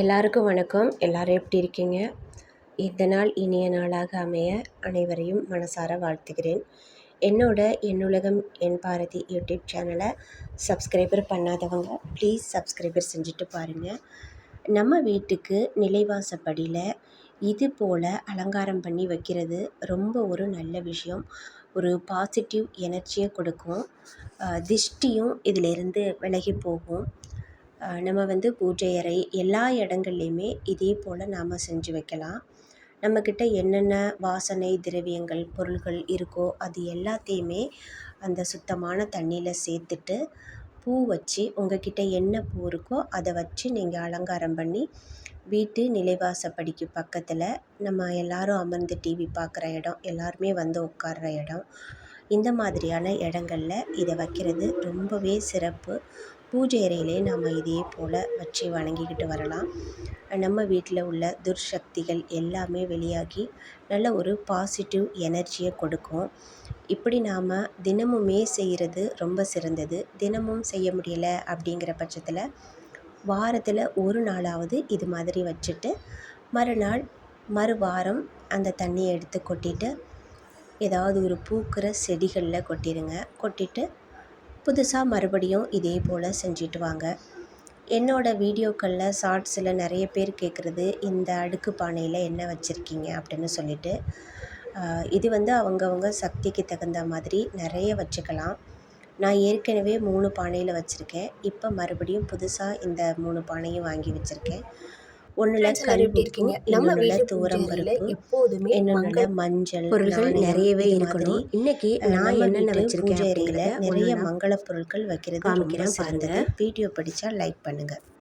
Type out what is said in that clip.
எல்லாருக்கும் வணக்கம். எல்லாரும் எப்படி இருக்கீங்க? இந்த நாள் இனிய நாளாக அமைய அனைவரையும் மனசார வாழ்த்துகிறேன். என்னோட என்னுலகம் என் பாரதி யூடியூப் சேனலை சப்ஸ்கிரைபர் பண்ணாதவங்க ப்ளீஸ் சப்ஸ்கிரைபர் செஞ்சுட்டு பாருங்கள் நம்ம வீட்டுக்கு நிலைவாசப்படியில் இது போல் அலங்காரம் பண்ணி வைக்கிறது ரொம்ப ஒரு நல்ல விஷயம். ஒரு பாசிட்டிவ் எனர்ஜியை கொடுக்கும். திஷ்டியும் இதிலிருந்து விலகி போகும். நம்ம வந்து பூஜை அறை எல்லா இடங்கள்லையுமே இதே போல் நாம் செஞ்சு வைக்கலாம். நம்மக்கிட்ட என்னென்ன வாசனை திரவியங்கள் பொருள்கள் இருக்கோ அது எல்லாத்தையுமே அந்த சுத்தமான தண்ணியில் சேர்த்துட்டு பூ வச்சு உங்கக்கிட்ட என்ன பூ இருக்கோ அதை வச்சு நீங்கள் அலங்காரம் பண்ணி வீட்டு நிலைவாசப்படிக்கு பக்கத்தில் நம்ம எல்லோரும் அமர்ந்து டிவி பார்க்குற இடம் எல்லாருமே வந்து உட்கார்ற இடம். இந்த மாதிரியான இடங்கள்ல இதை வைக்கிறது ரொம்பவே சிறப்பு. பூஜை அறையிலே நாம் இதே போல் வச்சு வணங்கிக்கிட்டு வரலாம். நம்ம வீட்டில் உள்ள துர்சக்திகள் எல்லாமே வெளியாகி நல்ல ஒரு பாசிட்டிவ் எனர்ஜியை கொடுக்கும். இப்படி நாம் தினமுமே செய்கிறது ரொம்ப சிறந்தது. தினமும் செய்ய முடியலை அப்படிங்கிற பட்சத்தில் வாரத்தில் ஒரு நாளாவது இது மாதிரி வச்சுட்டு மறுநாள் மறுவாரம் அந்த தண்ணியை எடுத்து கொட்டிட்டு ஏதாவது ஒரு பூக்கிற செடிகளில் கொட்டிடுங்க கொட்டிட்டு புதுசாக மறுபடியும் இதே போல் செஞ்சுட்டு வாங்க. என்னோடய வீடியோக்களில் ஷார்ட்ஸில் நிறைய பேர் கேட்குறது இந்த அடுக்கு பானையில் என்ன வச்சுருக்கீங்க? அப்படின்னு சொல்லிட்டு. இது வந்து அவங்கவுங்க சக்திக்கு தகுந்த மாதிரி நிறைய வச்சுக்கலாம். நான் ஏற்கனவே மூணு பானையில் வச்சுருக்கேன். இப்போ மறுபடியும் புதுசாக இந்த மூணு பானையும் வாங்கி வச்சுருக்கேன். ஒன்றில் கருப்பு நம்ம வீட்டு தூரம் பருப்பு எப்போதுமே இன்னொன்றுல மஞ்சள் நாணயம் நிறையவே இருக்கணும். இன்னைக்கு நான் என்னென்ன வச்சிருக்கேன் நிறைய மங்கள பொருட்கள் வைக்கிறது காமிக்கிறேன் பாருங்க. வீடியோ பிடிச்சா லைக் பண்ணுங்க.